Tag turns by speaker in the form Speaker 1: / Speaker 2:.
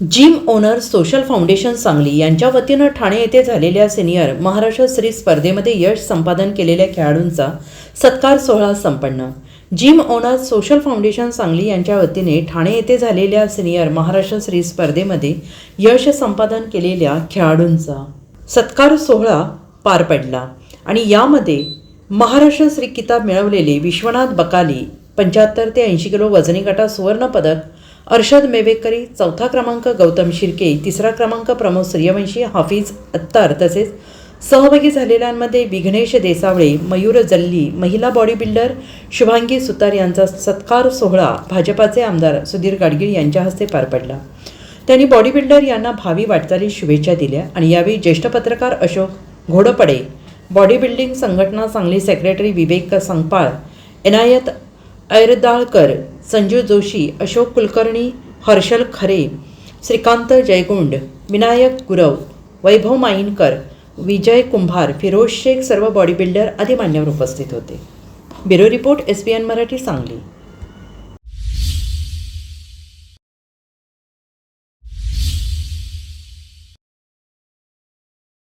Speaker 1: Gym owner social foundation Sangli यांच्या वतीनं ठाणे येथे झालेल्या सिनियर महाराष्ट्र श्री स्पर्धेमध्ये यश संपादन केलेल्या खेळाडूंचा सत्कार सोहळा संपन्न. Gym owner social foundation Sangli यांच्या वतीने ठाणे येथे झालेल्या सिनियर महाराष्ट्र श्री स्पर्धेमध्ये यश संपादन केलेल्या खेळाडूंचा सत्कार सोहळा पार पडला आणि यामध्ये महाराष्ट्र श्री किताब मिळवलेले विश्वनाथ बकाली पंच्याहत्तर ते ऐंशी किलो वजनी गटात सुवर्णपदक अर्षद मेवेकरी चौथा क्रमांक गौतम शिर्के तिसरा क्रमांक प्रमोद सूर्यवंशी हाफिज अत्तार तसेच सहभागी झालेल्यांमध्ये विघ्नेश देसावळे मयूर जल्ली महिला बॉडी बिल्डर शुभांगी सुतार यांचा सत्कार सोहळा भाजपाचे आमदार सुधीर गाडगीळ यांच्या हस्ते पार पडला. त्यांनी बॉडी बिल्डर यांना भावी वाटचालीस शुभेच्छा दिल्या आणि यावेळी ज्येष्ठ पत्रकार अशोक घोडपडे बॉडी बिल्डिंग संघटना सांगली सेक्रेटरी विवेक संगपाळ एनायत ऐरदाळकर संजू जोशी अशोक कुलकर्णी हर्षल खरे श्रीकांत जयगुंड विनायक गुरव वैभव माईनकर विजय कुंभार फिरोज शेख सर्व बॉडी बिल्डर आदी मान्यवर उपस्थित होते. Bureau report S P N Marathi Sangli.